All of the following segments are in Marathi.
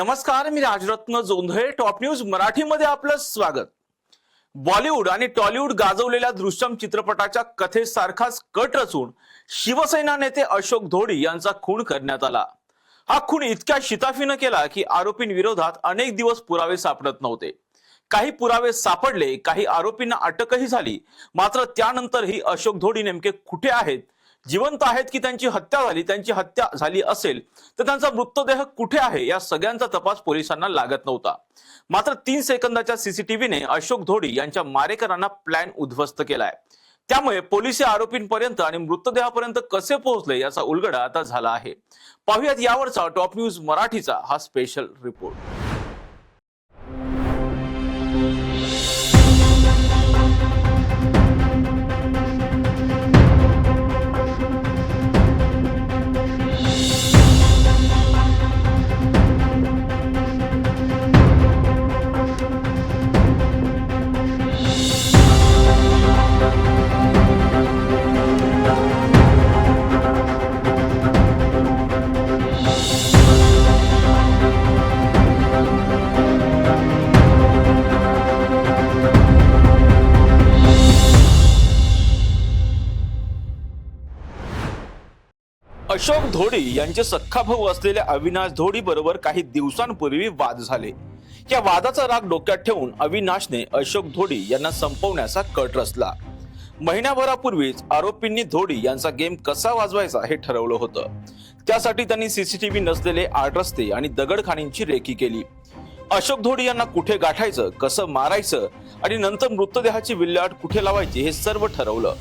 नमस्कार मी राजरत्न जोंधळे टॉप न्यूज मराठीमध्ये आपलं स्वागत. बॉलिवूड आणि टॉलिवूड गाजवलेल्या दृश्यम चित्रपटाच्या कथेसारखाच कट रचून शिवसेना नेते अशोक धोडी यांचा खून करण्यात आला. हा खून इतक्या शिताफीनं केला की आरोपींविरोधात अनेक दिवस पुरावे सापडत नव्हते. काही पुरावे सापडले काही आरोपींना अटकही झाली. मात्र त्यानंतरही अशोक धोडी नेमके कुठे आहेत जिवंत आहेत की त्यांची हत्या झाली त्यांची हत्या झाली असेल तर त्यांचा मृतदेह कुठे आहे? या सगळ्यांचा तपास पोलिसांना लागत नव्हता. मात्र तीन सेकंदाच्या सीसीटीव्हीने अशोक धोडी यांच्या मारेकरांना प्लॅन उद्ध्वस्त केलाय. त्यामुळे पोलीस या आरोपींपर्यंत आणि मृतदेहापर्यंत कसे पोहोचले याचा उलगडा आता झाला आहे. पाहुयात यावरचा टॉप न्यूज मराठीचा हा स्पेशल रिपोर्ट अशोक धोडी यांचे सख्खा भाऊ असलेल्या अविनाश धोडी बरोबर काही दिवसांपूर्वी वाद झाले. या वादाचा राग डोक्यात ठेवून अविनाशने अशोक धोडी यांना संपवण्याचा कट रचला. महिन्याभरापूर्वीच आरोपींनी धोडी यांचा गेम कसा वाजवायचा हे ठरवलं होतं. त्यासाठी त्यांनी सीसीटीव्ही नसलेले आठ रस्ते आणि दगडखाणींची रेकी केली. अशोक धोडी यांना कुठे गाठायचं कसं मारायचं आणि नंतर मृतदेहाची विल्हेवाट कुठे लावायची हे सर्व ठरवलं.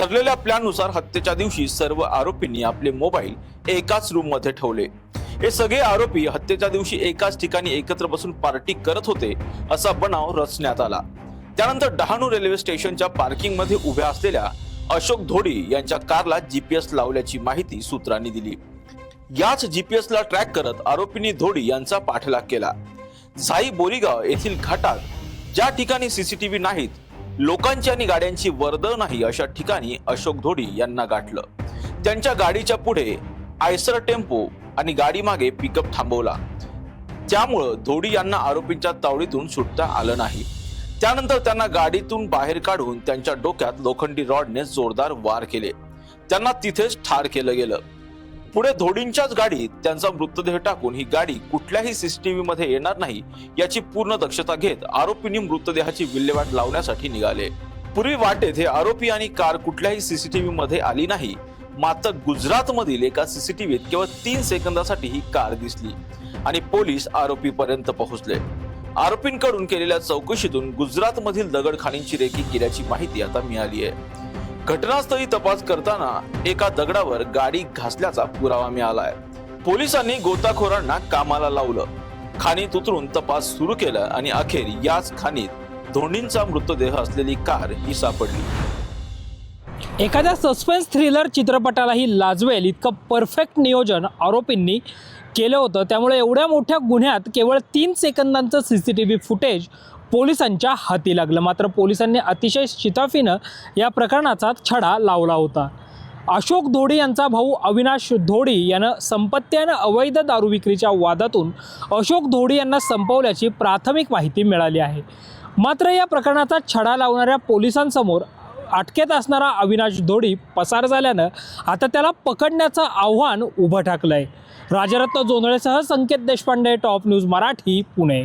ठरलेल्या प्लॅननुसार हत्येच्या दिवशी सर्व आरोपींनी आपले मोबाईल एकाच रूममध्ये ठेवले. हे सगळे आरोपी हत्येच्या दिवशी एकाच ठिकाणी एकत्र बसून पार्टी करत होते असा बनाव रचण्यात आला. त्यानंतर डहाणू रेल्वे स्टेशनच्या पार्किंगमध्ये उभ्या असलेल्या अशोक धोडी यांच्या कारला जीपीएस लावल्याची माहिती सूत्रांनी दिली. याच जीपीएस ला ट्रॅक करत आरोपींनी धोडी यांचा पाठलाग केला. झाई बोरीगाव येथील घाटात ज्या ठिकाणी सीसीटीव्ही नाहीत लोकांची आणि गाड्यांची वर्दळ नाही अशा ठिकाणी अशोक धोडी यांना गाठलं. त्यांच्या गाडीच्या पुढे आयसर टेम्पो आणि गाडी मागे पिकअप थांबवला. त्यामुळं धोडी यांना आरोपींच्या तावडीतून सुटता आलं नाही. त्यानंतर त्यांना गाडीतून बाहेर काढून त्यांच्या डोक्यात लोखंडी रॉडने जोरदार वार केले. त्यांना तिथेच ठार केलं गेलं. पुढे धोडींच्याच गाडीत त्यांचा मृतदेह टाकून ही गाडी कुठल्याही सीसीटीव्ही मध्ये येणार नाही याची पूर्ण दक्षता घेत आरोपींनी मृतदेहाची विल्हेवाट लावण्यासाठी निघाले. पूर्वी वाटेत हे आरोपी आणि कार कुठल्याही सीसीटीव्ही मध्ये आली नाही. मात्र गुजरात मधील एका सीसीटीव्हीत केवळ तीन सेकंदासाठी ही कार दिसली आणि पोलीस आरोपीपर्यंत पोहोचले. आरोपींकडून केलेल्या चौकशीतून गुजरात मधील दगडखाणींची रेकी केल्याची माहिती आता मिळाली आहे. घटनास्थळी तपास करताना एका दगडावर गाडी घासल्याचा पुरावा मिळालाय. पोलिसांनी गोताखोरांना कामाला लावलं. खाणीत उतरून तपास सुरू केला आणि अखेर याच खाणीत धोंडींचा मृतदेह असलेली कार ही सापडली. एखाद्या सस्पेन्स थ्रिलर चित्रपटालाही लाजवेल इतकं परफेक्ट नियोजन आरोपींनी केलं होतं. त्यामुळे एवढ्या मोठ्या गुन्ह्यात केवळ तीन सेकंदांचं C C T V footage पोलिसांच्या हाती लागलं. मात्र पोलिसांनी अतिशय शिताफीनं या प्रकरणाचा छडा लावला होता. अशोक धोडी यांचा भाऊ अविनाश धोडी यानं संपत्त्यानं अवैध दारू विक्रीच्या वादातून अशोक धोडी यांना संपवल्याची प्राथमिक माहिती मिळाली आहे. मात्र या प्रकरणाचा छडा लावणाऱ्या पोलिसांसमोर अटकेत असणारा अविनाश धोडी पसार झाल्यानं आता त्याला पकडण्याचं आव्हान उभं टाकलं आहे Rajratna जोंधळेसह Sanket Deshpande top news Marathi Pune.